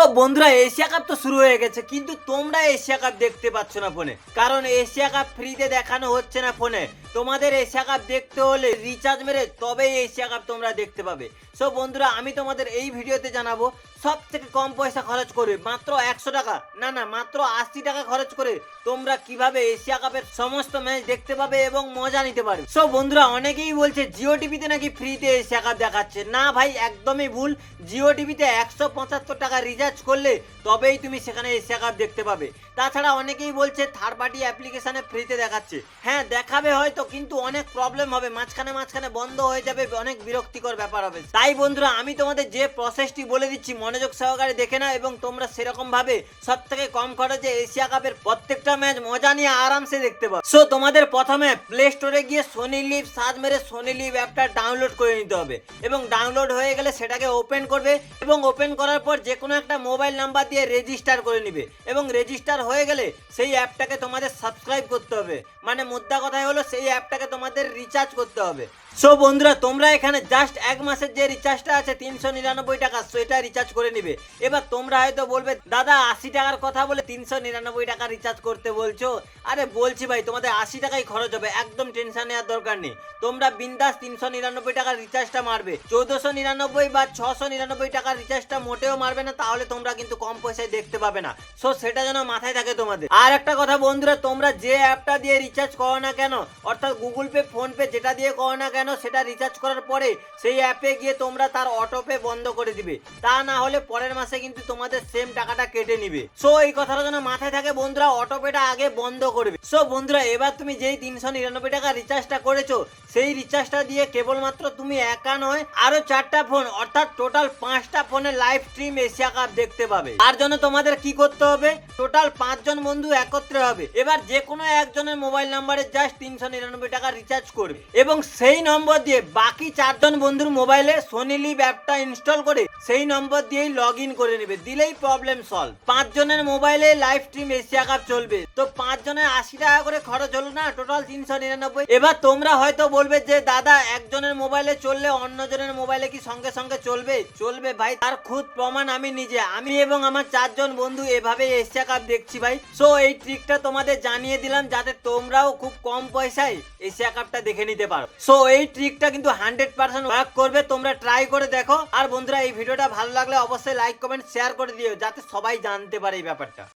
So বন্ধুরা Asia cup তো শুরু হয়ে গেছে, কিন্তু তোমরা এশিয়া কাপ দেখতে পাচ্ছ না ফোনে। কারণ এশিয়া কাপ ফ্রিতে দেখানো হচ্ছে না ফোনে। তোমাদের এশিয়া কাপ দেখতে হলে রিচার্জ মেরে তবেই এশিয়া কাপ তোমরা দেখতে পাবে। সো বন্ধুরা, আমি তোমাদের এই ভিডিওতে জানাব সব থেকে কম পয়সা খরচ করবে মাত্র একশো টাকা, না না, মাত্র আশি টাকা খরচ করে তোমরা কীভাবে এশিয়া কাপের সমস্ত ম্যাচ দেখতে পাবে এবং মজা নিতে পারবে। সো বন্ধুরা, অনেকেই বলছে জিও টিভিতে নাকি ফ্রিতে এশিয়া কাপ দেখাচ্ছে। না, ভাই, একদমই ভুল। জিও টিভিতে একশো পঁচাত্তর টাকা রিচার্জ করলে তবেই তুমি সেখানে এশিয়া কাপ দেখতে পাবে। তাছাড়া অনেকেই বলছে থার্ড পার্টি অ্যাপ্লিকেশনে ফ্রিতে দেখাচ্ছে। হ্যাঁ দেখাবে হয়তো, কিন্তু অনেক প্রবলেম হবে। মাঝখানে মাঝখানে বন্ধ হয়ে যাবে, অনেক বিরক্তিকর ব্যাপার হবে। তাই বন্ধুরা, আমি তোমাদের যে প্রসেসটি বলে দিচ্ছি, মনোযোগ সহকারে দেখে নাও এবং তোমরা সেরকম ভাবে সব থেকে কম খরচে এশিয়া কাপের প্রত্যেকটা ম্যাচ মজা নিয়ে আরামসে দেখতে পাবে সো তোমাদের প্রথমে প্লে স্টোরে গিয়ে সোনি লিভ সার্চ মেরে সোনি লিভ অ্যাপটা ডাউনলোড করে নিতে হবে। এবং ডাউনলোড হয়ে গেলে সেটাকে ওপেন করবে এবং ওপেন করার পর যে কোনো একটা মোবাইল নাম্বার দিয়ে রেজিস্টার করে নিবে। এবং রেজিস্টার হয়ে গেলে সেই অ্যাপটাকে তোমাদের সাবস্ক্রাইব করতে হবে। মানে মুদ্রা কথাই হলো সেই অ্যাপটাকে তোমাদের রিচার্জ করতে হবে। সো বন্ধুরা, তোমরা এখানে জাস্ট এক মাসের যে রিচার্জটা আছে তিনশো নিরানব্বই টাকা, সেটা রিচার্জ করে নিবে। এবার তোমরা হয়তো বলবে, দাদা, আশি টাকার কথা বলে তিনশো নিরানব্বই টাকা রিচার্জ করতে বলছো? আরে বলছি ভাই, তোমাদের আশি টাকাই খরচ হবে, একদম টেনশন নেওয়ার দরকার নেই। তোমরা বিন্দাস তিনশো নিরানব্বই টাকার রিচার্জটা মারবে। চৌদ্দশো নিরানব্বই বা ছশো নিরানব্বই টাকার রিচার্জটা মোটেও মারবে না, তাহলে তোমরা কিন্তু কম পয়সায় দেখতে পাবে না। সো সেটা যেন মাথায় থাকে তোমাদের। আর একটা কথা বন্ধুরা, তোমরা যে অ্যাপটা দিয়ে রিচার্জ করো না কেন, অর্থাৎ গুগল পে, ফোন পে যেটা দিয়ে করো না কেন, সেটা রিচার্জ করার পরে সেই অ্যাপে গিয়ে তোমরা তার অটো পে বন্ধ করে দিবে। তা না হলে পরের মাসে কিন্তু তোমাদের সেম টাকাটা কেটে নিবে। সো এই কথাটা যেন মাথায় থাকে বন্ধুরা অটো পেটা আগে বন্ধ করবে। সো বন্ধুরা, এবার তুমি যেই তিনশো নিরানব্বই টাকা রিচার্জটা করেছ, সেই রিচার্জটা দিয়ে কেবলমাত্র তুমি একা নয়, আরও চারটা ফোন অর্থাৎ টোটাল পাঁচটা ফোনে লাইভ স্ট্রিম এশিয়া কাপ দেখতে পাবে। তার জন্য তোমাদের কি করতে হবে? টোটাল পাঁচজন বন্ধু একত্রে হবে। এবার যে কোনো একজনের মোবাইল নাম্বারে জাস্ট তিনশো নিরানব্বই টাকা রিচার্জ করবে। এবং সেই নম্বর দিয়ে বাকি চারজন বন্ধুর মোবাইলে সোনি লিভ অ্যাপটা ইনস্টল করে সেই নম্বর দিয়েই লগ ইন করে নেবে। দিলেই প্রবলেম সলভ পাঁচজনের মোবাইলে লাইভ স্ট্রিম এশিয়া কাপ চলবে। তো পাঁচজনের আশি টাকা করে খরচ হলো না? টোটাল তিনশো নিরানব্বই। এবার তোমরা হয়তো বলবে যে, দাদা, একজনের মোবাইলে চললে অন্যজনের মোবাইলে কি সঙ্গে সঙ্গে চলবে? চলবে ভাই। তার খুদ প্রমাণ আমি নিজে। আমি এবং আমার চারজন বন্ধু এভাবে এশিয়া কাপ দেখছি। ভাই। সো এই ট্রিকটা তোমাদের জানিয়ে দিলাম যাতে তোমরাও খুব কম পয়সায় এশিয়া কাপটা দেখে নিতে পারো। সো এই ট্রিকটা কিন্তু হান্ড্রেড পার্সেন্ট ওয়ার্ক করবে। তোমরা ট্রাই করে দেখো। আর বন্ধুরা, এই ভিডিওটা ভালো লাগলে অবশ্যই লাইক কমেন্ট শেয়ার করে দিও যাতে সবাই জানতে পারে এই ব্যাপারটা।